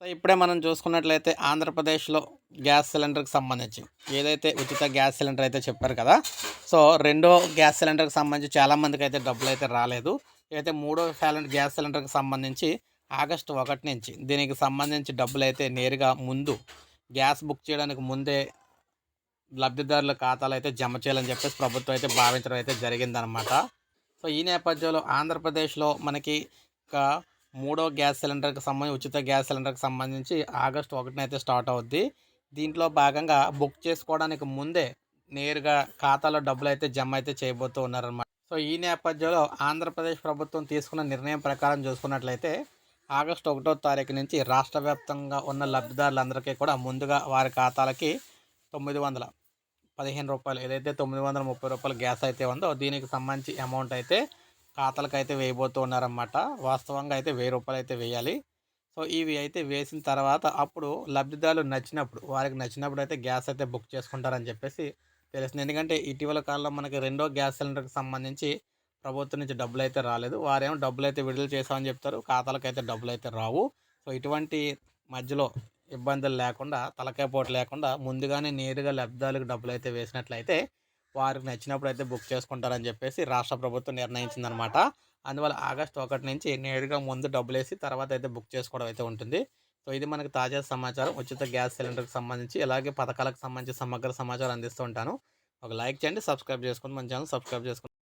So ఇప్పుడే మనం చూసుకున్నట్లయితే ఆంధ్రప్రదేశ్లో గ్యాస్ సిలిండర్కి సంబంధించి ఏదైతే ఉచిత గ్యాస్ సిలిండర్ అయితే చెప్పారు కదా సో రెండో గ్యాస్ సిలిండర్కి సంబంధించి చాలామందికి అయితే డబ్బులు అయితే రాలేదు. అయితే మూడో సిలిండర్ గ్యాస్ సిలిండర్కి సంబంధించి ఆగస్టు ఒకటి నుంచి దీనికి సంబంధించి డబ్బులు అయితే నేరుగా ముందు గ్యాస్ బుక్ చేయడానికి ముందే లబ్ధిదారుల ఖాతాలు అయితే జమ చేయాలని చెప్పేసి ప్రభుత్వం అయితే భావించడం అయితే జరిగిందనమాట. సో ఈ నేపథ్యంలో ఆంధ్రప్రదేశ్లో మనకి ఒక మూడో గ్యాస్ సిలిండర్కి సంబంధించి ఉచిత గ్యాస్ సిలిండర్కి సంబంధించి ఆగస్టు ఒకటిన అయితే స్టార్ట్ అవుద్ది. దీంట్లో భాగంగా బుక్ చేసుకోవడానికి ముందే నేరుగా ఖాతాలో డబ్బులు అయితే జమ అయితే చేయబోతూ ఉన్నారన్నమాట. సో ఈ నేపథ్యంలో ఆంధ్రప్రదేశ్ ప్రభుత్వం తీసుకున్న నిర్ణయం ప్రకారం చూసుకున్నట్లయితే ఆగస్టు ఒకటో తారీఖు నుంచి రాష్ట్ర వ్యాప్తంగా ఉన్న లబ్ధిదారులందరికీ కూడా ముందుగా వారి ఖాతాలకి తొమ్మిది వందల పదిహేను రూపాయలు ఏదైతే తొమ్మిది వందల ముప్పై రూపాయల గ్యాస్ అయితే ఉందో దీనికి సంబంధించి అమౌంట్ అయితే ఖాతాలకు అయితే వేయబోతూ ఉన్నారన్నమాట. వాస్తవంగా అయితే వెయ్యి రూపాయలు అయితే వేయాలి. సో ఇవి అయితే వేసిన తర్వాత అప్పుడు లబ్ధిదారులు నచ్చినప్పుడు వారికి నచ్చినప్పుడు అయితే గ్యాస్ అయితే బుక్ చేసుకుంటారని చెప్పేసి తెలిసింది ఎందుకంటే ఇటీవల కాలంలో మనకి రెండో గ్యాస్ సిలిండర్కి సంబంధించి ప్రభుత్వం నుంచి డబ్బులు అయితే రాలేదు. వారేమో డబ్బులు అయితే విడుదల చేశామని చెప్తారు. ఖాతాలకు అయితే డబ్బులు అయితే రావు. సో ఇటువంటి మధ్యలో ఇబ్బందులు లేకుండా తలకాయ పోటు లేకుండా ముందుగానే నేరుగా లబ్ధాలకు డబ్బులు అయితే వేసినట్లయితే వారికి నచ్చినప్పుడు అయితే బుక్ చేసుకుంటారని చెప్పేసి రాష్ట్ర ప్రభుత్వం నిర్ణయించిందనమాట. అందువల్ల ఆగస్టు ఒకటి నుంచి నేరుగా ముందు డబ్బులు వేసి తర్వాత అయితే బుక్ చేసుకోవడం అయితే ఉంటుంది. సో ఇది మనకి తాజా సమాచారం. ఉచిత గ్యాస్ సిలిండర్కి సంబంధించి అలాగే పథకాలకు సంబంధించి సమగ్ర సమాచారం అందిస్తూ ఉంటాను. ఒక లైక్ చేయండి సబ్స్క్రైబ్ చేసుకోండి మన ఛానల్ సబ్స్క్రైబ్ చేసుకోండి